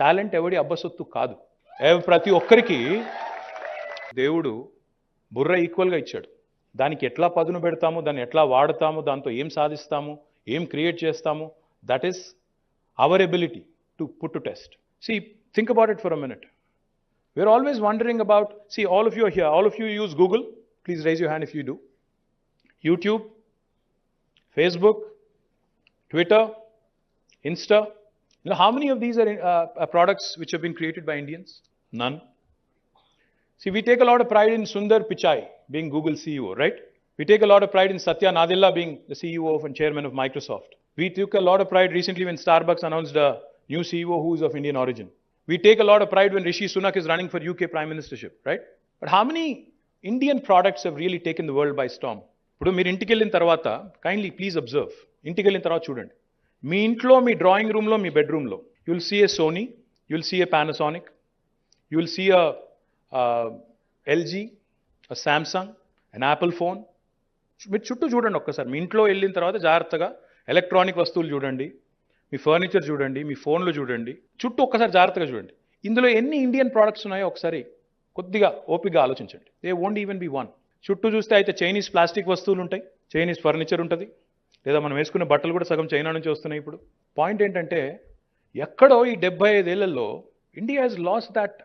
Talent ఎవడి? అబ్బసొత్తు కాదు. ప్రతి ఒక్కరికి దేవుడు బుర్ర ఈక్వల్గా ఇచ్చాడు. దానికి ఎట్లా పదును పెడతాము దాన్ని ఎట్లా వాడతాము దాంతో ఏం సాధిస్తాము ఏం క్రియేట్ చేస్తాము that is our ability to put to test see think about it for a minute we are always wondering about see all of you here all of you use Google please raise you hand if you do YouTube Facebook Twitter Insta You know, how many of these are uh, uh, products which have been created by Indians? None. See, we take a lot of pride in Sundar Pichai being Google CEO, right? We take a lot of pride in Satya Nadella being the CEO of and chairman of Microsoft. We took a lot of pride recently when Starbucks announced a new CEO who is of Indian origin. We take a lot of pride when Rishi Sunak is running for UK Prime Ministership, right? But how many Indian products have really taken the world by storm? ఇప్పుడు మీరు ఇంటికి వెళ్ళిన తర్వాత kindly please observe ఇంటికి వెళ్ళిన తర్వాత చూడండి మీ ఇంట్లో మీ డ్రాయింగ్ రూమ్లో మీ బెడ్రూమ్లో you'll see a Sony you'll see a Panasonic you'll see a LG Samsung and Apple phone మీరు చుట్టూ చూడండి ఒక్కసారి. మీ ఇంట్లో వెళ్ళిన తర్వాత జాగ్రత్తగా ఎలక్ట్రానిక్ వస్తువులు చూడండి మీ ఫర్నిచర్ చూడండి మీ ఫోన్లు చూడండి. చుట్టూ ఒక్కసారి జాగ్రత్తగా చూడండి. ఇందులో ఎన్ని ఇండియన్ ప్రోడక్ట్స్ ఉన్నాయో ఒకసారి కొద్దిగా ఓపికగా ఆలోచించండి. They won't even be one చుట్టూ చూస్తే అయితే చైనీస్ ప్లాస్టిక్ వస్తువులు ఉంటాయి చైనీస్ ఫర్నిచర్ ఉంటుంది. లేదా మనం వేసుకునే బట్టలు కూడా సగం చైనా నుంచి వస్తున్నాయి ఇప్పుడు. పాయింట్ ఏంటంటే ఎక్కడో ఈ డెబ్బై ఐదేళ్ళలో India has lost that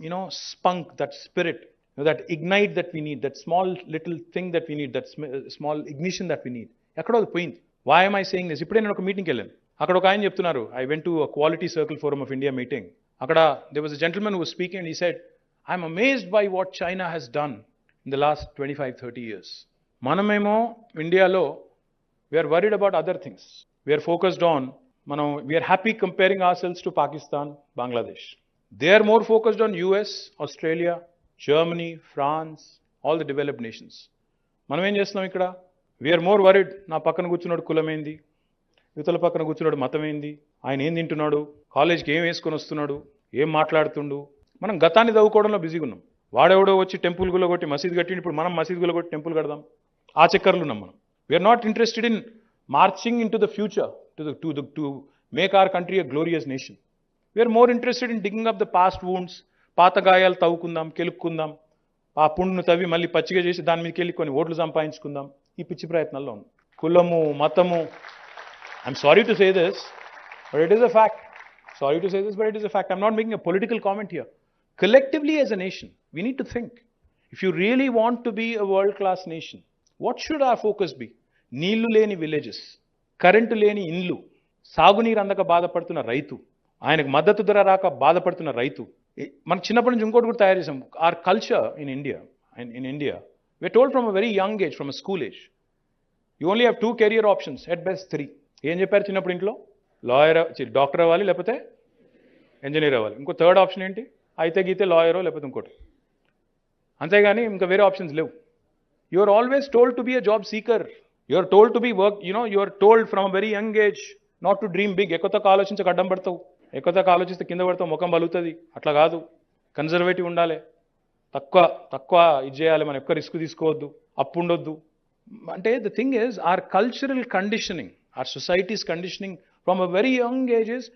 you know spunk that spirit that ignite that we need that small little thing that we need that small ignition that we need ఎక్కడో అది పోయింది. వై ఐ సేయింగ్ దిస్ ఇప్పుడే నేను ఒక మీటింగ్కి వెళ్ళాను. అక్కడ ఒక ఆయన చెప్తున్నారు I went to quality circle forum of India meeting అక్కడ there was a gentlemen who speaking and he said I'm amazed by what China has done in the last twenty five thirty years మనమేమో ఇండియాలో we are worried about other things we are focused on మనం we are happy comparing our selves to Pakistan Bangladesh they are more focused on US Australia Germany France all the developed nations మనం ఏం చేస్తున్నాం ఇక్కడ? We are more worried నా పక్కన కూర్చున్నాడు కులమైంది? యువతల పక్కన కూర్చున్నాడు మతం ఏంది ఆయన ఏం తింటున్నాడు? కాలేజ్కి ఏం వేసుకొని వస్తున్నాడు? ఏం మాట్లాడుతుండు? మనం గతాన్ని చదువుకోవడంలో బిజీగా ఉన్నాం. వాడెవడో వచ్చి టెంపుల్ గులో కొట్టి మసీద్ కట్టిండు. ఇప్పుడు మనం మసీద్ గులో కొట్టి టెంపుల్ కడదాం. ఆ చక్కర్లు ఉన్నాం మనం. We're not interested in marching into the future to the to the to make our country a glorious nation we're more interested in digging up the past wounds పాత గాయాలు తవ్వుకుందాం కెలుక్కుందాం ఆ పుండును తవ్వి మళ్ళీ పచ్చిగా చేసి దాని మీదకి వెళ్ళి కొన్ని ఓట్లు సంపాదించుకుందాం ఈ పిచ్చి ప్రయత్నాల్లో ఉంది కులము మతము I'm sorry to say this but it is a fact sorry to say this but it is a fact I'm not making a political comment here collectively as a nation, we need to think. If you really want to be a world class nation, what should our focus be? నీళ్ళు లేని villages current లేని ఇండ్లు సాగునీరు అందక బాధపడుతున్న రైతు ఆయనకు మద్దతు ధర రాక బాధపడుతున్న రైతు. ఈ- మనకు చిన్నప్పటి నుంచి ఇంకోటి కూడా తయారు చేసాం our culture in India in India we told from a very young age from a school age you only have two career options at best three ఏం చెప్పారు చిన్నప్పుడు ఇంట్లో? లాయర్ డాక్టర్ అవ్వాలి లేకపోతే ఇంజనీర్ అవ్వాలి. ఇంకో థర్డ్ ఆప్షన్ ఏంటి? అయితే గీతే లాయరో లేకపోతే ఇంకోటి. అంతేగాని ఇంకా వేరే ఆప్షన్స్ లేవు. You are always told to be a job seeker you are told to be work you know you are told from very young age not to dream big ఎక్కువతో ఆలోచించక అడ్డం పడతావు? ఎక్కువతో ఆలోచిస్తే కింద పడతావు? ముఖం బలుగుతుంది? అట్లా కాదు. కన్జర్వేటివ్ ఉండాలి. తక్కువ తక్కువ ఇది చేయాలి. మనం ఎక్కువ రిస్క్ తీసుకోవద్దు. అప్పు ఉండొద్దు అంటే the thing is our cultural conditioning our societies conditioning from a very young ages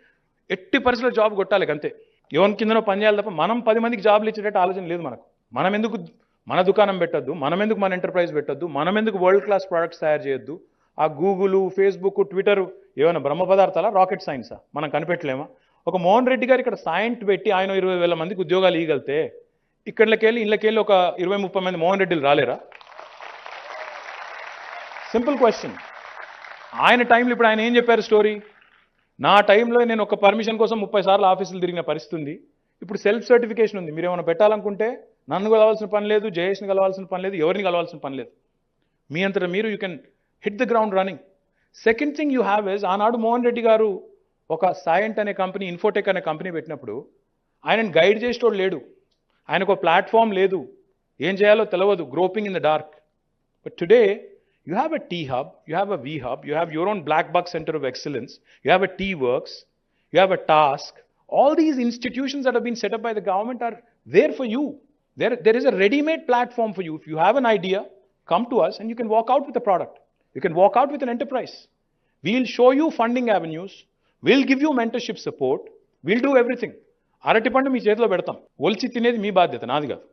ఎట్టి పరిస్థితుల్లో జాబ్ కొట్టాలి అంతే. ఎవరి కిందనో పని చేయాలి తప్ప మనం పది మందికి జాబ్లు ఇచ్చేటట్టు ఆలోచన లేదు మనకు. మనం ఎందుకు మన దుకాణం పెట్టొద్దు మనం ఎందుకు మన ఎంటర్ప్రైజ్ పెట్టద్దు మనం ఎందుకు వరల్డ్ క్లాస్ ప్రోడక్ట్స్ తయారు చేయొద్దు? ఆ గూగుల్ ఫేస్బుక్ ట్విట్టర్ ఏమైనా బ్రహ్మ పదార్థాలా రాకెట్ సైన్సా మనం కనిపెట్టలేమా? ఒక మోహన్ రెడ్డి గారు ఇక్కడ సైంట్ పెట్టి ఆయన ఇరవై వేల మందికి ఉద్యోగాలు ఇవ్వగలితే ఇక్కడికెళ్ళి ఇళ్ళకెళ్ళి ఒక ఇరవై ముప్పై మంది మోహన్ రెడ్డిలు రాలేరా? సింపుల్ క్వశ్చన్ ఆయన టైంలో ఇప్పుడు ఆయన ఏం చెప్పారు స్టోరీ నా టైంలో నేను ఒక పర్మిషన్ కోసం ముప్పై సార్లు ఆఫీసులు తిరిగిన పరిస్థితి ఉంది. ఇప్పుడు సెల్ఫ్ సర్టిఫికేషన్ ఉంది. మీరు ఏమైనా పెట్టాలనుకుంటే నన్ను కలవాల్సిన పని లేదు జయేష్ని కలవాల్సిన పని లేదు ఎవరిని కలవాల్సిన పని లేదు. మీ అంతట మీరు you can hit the ground running second thing you have is ఆనాడు మోహన్ రెడ్డి గారు ఒక సాయంట్ అనే కంపెనీ ఇన్ఫోటెక్ అనే కంపెనీ పెట్టినప్పుడు ఆయనను గైడ్ చేసేటోడు లేడు. ఆయనకు ప్లాట్ఫామ్ లేదు. ఏం చేయాలో తెలియదు groping in the dark but today you have a T hub you have a V hub you have your own block back centre of excellence you have a T works you have a task all these institutions that been set up by the government are where for you There, there is a ready made platform for you. If you have an idea, come to us and you can walk out with a product. You can walk out with an enterprise. We'll show you funding avenues, we'll give you mentorship support, We'll do everything. అరటిపండు మీ చేతిలో పెడతాం ఒలిచి తినేది మీ బాధ్యత నాది కాదు